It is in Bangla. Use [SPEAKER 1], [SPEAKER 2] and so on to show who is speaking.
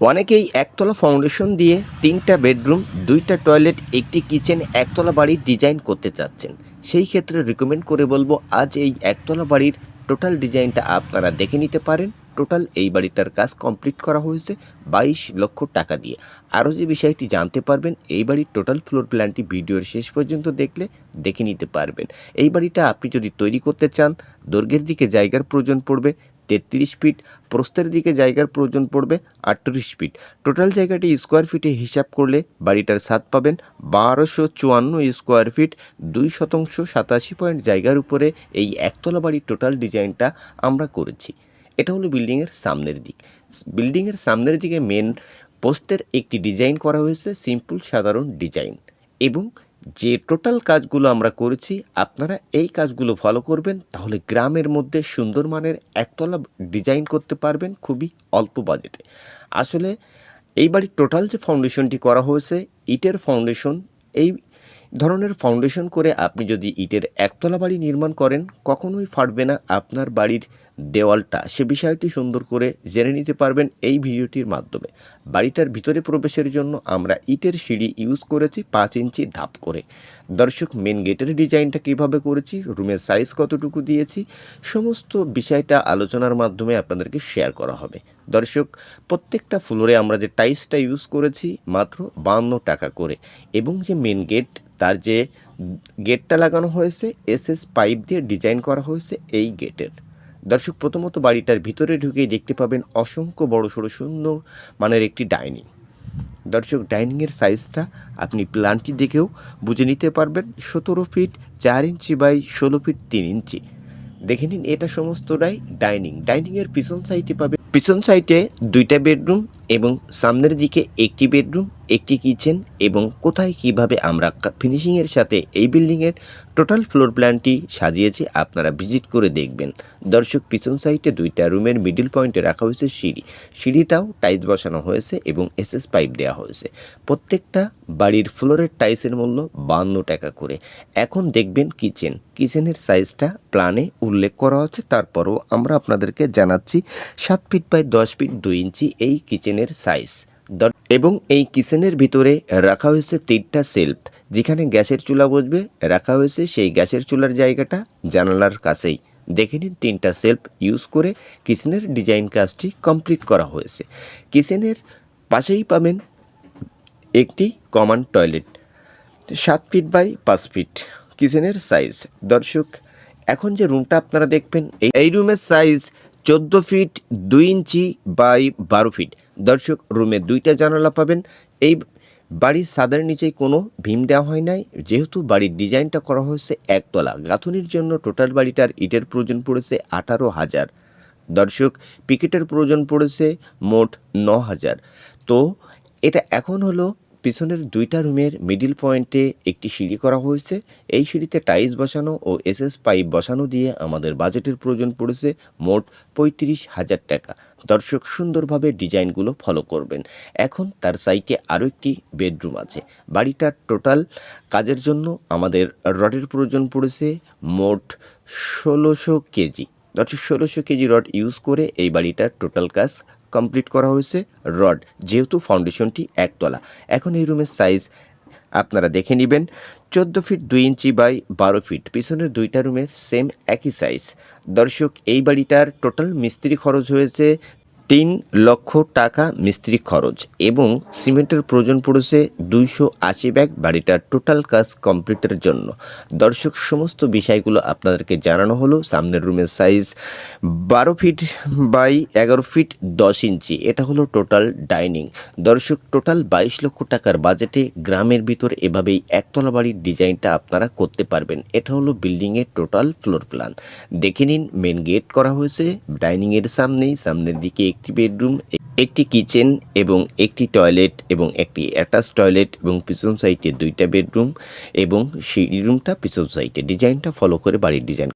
[SPEAKER 1] অনেকেই একতলা ফাউন্ডেশন দিয়ে তিনটা বেডরুম দুইটা টয়লেট একটি কিচেন একতলা বাড়ির ডিজাইন করতে চাচ্ছেন। সেই ক্ষেত্রে রিকমেন্ড করে বলব, আজ এই একতলা বাড়ির টোটাল ডিজাইনটা আপনারা দেখে নিতে পারেন। টোটাল এই বাড়িটার কাজ কমপ্লিট করা হয়েছে বাইশ লক্ষ টাকা দিয়ে। আরও যে বিষয়টি জানতে পারবেন, এই বাড়ির টোটাল ফ্লোর প্ল্যানটি ভিডিওর শেষ পর্যন্ত দেখলে দেখে নিতে পারবেন। এই বাড়িটা আপনি যদি তৈরি করতে চান দৈর্ঘ্যের দিকে জায়গার প্রয়োজন পড়বে তেত্রিশ ফিট, প্রস্থের দিকে জায়গার প্রয়োজন পড়বে আটত্রিশ ফিট। টোটাল জায়গাটি স্কোয়ার ফিটে হিসাব করলে বাড়িটার স্বাদ পাবেন বারোশো চুয়ান্ন স্কোয়ার ফিট, দুই শতাংশ সাতাশি পয়েন্ট জায়গার উপরে এই একতলা বাড়ির টোটাল ডিজাইনটা আমরা করেছি। এটা হলো বিল্ডিংয়ের সামনের দিক। বিল্ডিংয়ের সামনের দিকে মেন পোস্টের একটি ডিজাইন করা হয়েছে সিম্পল সাধারণ ডিজাইন এবং যে টোটাল কাজগুলো আমরা করেছি, আপনারা এই কাজগুলো ফলো করবেন, তাহলে গ্রামের মধ্যে সুন্দর মানের একতলা ডিজাইন করতে পারবেন খুবই অল্প বাজেটে। আসলে এই বাড়ির টোটাল যে ফাউন্ডেশনটি করা হয়েছে, ইটের ফাউন্ডেশন এই ধরনের ফাউন্ডেশন করে আপনি যদি ইটের একতলা বাড়ি নির্মাণ করেন, কখনোই ফাটবে না আপনার বাড়ির দেওয়ালটা। সে বিষয়টি সুন্দর করে জেনে নিতে পারবেন এই ভিডিওটির মাধ্যমে। বাড়িটার ভিতরে প্রবেশের জন্য আমরা ইটের সিঁড়ি ইউজ করেছি পাঁচ ইঞ্চি ধাপ করে। দর্শক মেন গেটের ডিজাইনটা কীভাবে করেছি রুমের সাইজ কতটুকু দিয়েছি, সমস্ত বিষয়টা আলোচনার মাধ্যমে আপনাদেরকে শেয়ার করা হবে। দর্শক, প্রত্যেকটা ফ্লোরে আমরা যে টাইলসটা ইউজ করেছি মাত্র বান্ন টাকা করে এবং যে মেন গেট তার যে গেটটা লাগানো হয়েছে, এসএস পাইপ দিয়ে ডিজাইন করা হয়েছে এই গেটের। দর্শক, প্রথমত বাড়িটার ভিতরে ঢুকেই দেখতে পাবেন অসংখ্য বড়, সড়ো, সুন্দর মানের একটি ডাইনিং। দর্শক, ডাইনিংয়ের সাইজটা আপনি প্ল্যানটি দেখেও বুঝে নিতে পারবেন সতেরো ফিট চার ইঞ্চি বাই ষোলো ফিট তিন ইঞ্চি। দেখে নিন, এটা সমস্তটাই ডাইনিং। ডাইনিংয়ের পিছন সাইডে পাবেন পিছন সাইডে দুইটা বেডরুম এবং সামনের দিকে একটি বেডরুম, একটি কিচেন এবং কোথায় কীভাবে আমরা ফিনিশিংয়ের সাথে এই বিল্ডিংয়ের টোটাল ফ্লোর প্ল্যানটি সাজিয়েছি আপনারা ভিজিট করে দেখবেন। দর্শক, পিছন সাইডে দুইটা রুমের মিডিল পয়েন্টে রাখা হয়েছে সিঁড়ি। সিঁড়িটাও টাইলস বসানো হয়েছে এবং এসএস পাইপ দেওয়া হয়েছে। প্রত্যেকটা বাড়ির ফ্লোরের টাইলসের মূল্য বান্ন টাকা করে। এখন দেখবেন কিচেন। কিচেনের সাইজটা প্ল্যানে উল্লেখ করা হচ্ছে তারপরও আমরা আপনাদেরকে জানাচ্ছি, সাত ফিট বাই দশ ফিট দুই ইঞ্চি এই কিচেনের সাইজ। এবং এই কিচেনের ভিতরে রাখা হয়েছে তিনটা সেলফ, যেখানে গ্যাসের চুলা বসবে। রাখা হয়েছে সেই গ্যাসের চুলার জায়গাটা জানালার কাছেই। দেখে নিন তিনটা সেলফ ইউজ করে কিচেনের ডিজাইন কাজটি কমপ্লিট করা হয়েছে। কিচেনের পাশেই পাবেন একটি কমন টয়লেট, সাত ফিট বাই পাঁচ ফিট, কিচেনের সাইজ। দর্শক, এখন যে রুমটা আপনারা দেখবেন এই রুমের সাইজ চোদ্দ ফিট, দুই ইঞ্চি বাই বারো ফিট। দর্শক, রুমে দুইটা জানালা পাবেন। এই বাড়ির সাদের নিচে কোনো ভীম দেওয়া হয় নাই। যেহেতু বাড়ির ডিজাইনটা করা হয়েছে একতলা, গাঁথনির জন্য টোটাল বাড়িটার ইটের প্রয়োজন পড়েছে আঠারো হাজার। দর্শক, পিকেটের প্রয়োজন পড়েছে মোট ন হাজার। তো, এটা এখন হলো পিছনের দুইটা রুমের মিডিল পয়েন্টে একটি সিঁড়ি করা হয়েছে। এই সিঁড়িতে টাইলস বসানো ও এসএস পাইপ বসানো দিয়ে আমাদের বাজেটের প্রয়োজন পড়েছে মোট পঁয়ত্রিশ হাজার টাকা। দর্শক সুন্দরভাবে ডিজাইনগুলো ফলো করবেন। এখন তার সাইটে আরও একটি বেডরুম আছে। বাড়িটার টোটাল কাজের জন্য আমাদের রডের প্রয়োজন পড়েছে মোট ষোলোশো কেজি। দর্শক, ষোলোশো কেজি রড ইউজ করে এই বাড়িটার টোটাল কাজ কমপ্লিট করা হয়েছে রড, যেহেতু ফাউন্ডেশনটি একতলা। এখন এই রুমের সাইজ আপনারা দেখে নেবেন। চোদ্দ ফিট দুই ইঞ্চি বাই বারো ফিট পিছনের দুইটা রুমের সেম একই সাইজ দর্শক, এই বাড়িটার টোটাল মিস্ত্রি খরচ হয়েছে তিন লক্ষ টাকা মিস্ত্রি খরচ এবং সিমেন্টের প্রয়োজন পড়েছে দুইশো আশি ব্যাগ বাড়িটার টোটাল কাজ কমপ্লিটের জন্য। দর্শক, সমস্ত বিষয়গুলো আপনাদেরকে জানানো হলো। সামনের রুমের সাইজ বারো ফিট বাই এগারো ফিট দশ ইঞ্চি এটা হলো টোটাল ডাইনিং দর্শক টোটাল বাইশ লক্ষ টাকার বাজেটে গ্রামের ভিতর এভাবেই একতলা বাড়ির ডিজাইনটা আপনারা করতে পারবেন। এটা হলো বিল্ডিংয়ের টোটাল ফ্লোর প্ল্যান দেখে নিন মেন গেট করা হয়েছে ডাইনিংয়ের সামনেই, সামনের দিকে একটি বেডরুম, একটি কিচেন এবং একটি টয়লেট এবং একটি অ্যাটাচ টয়লেট এবং পিছন সাইডে দুইটা বেডরুম এবং সিঁড়ি রুমটা পিছন সাইডে। ডিজাইনটা ফলো করে বাড়ির ডিজাইন।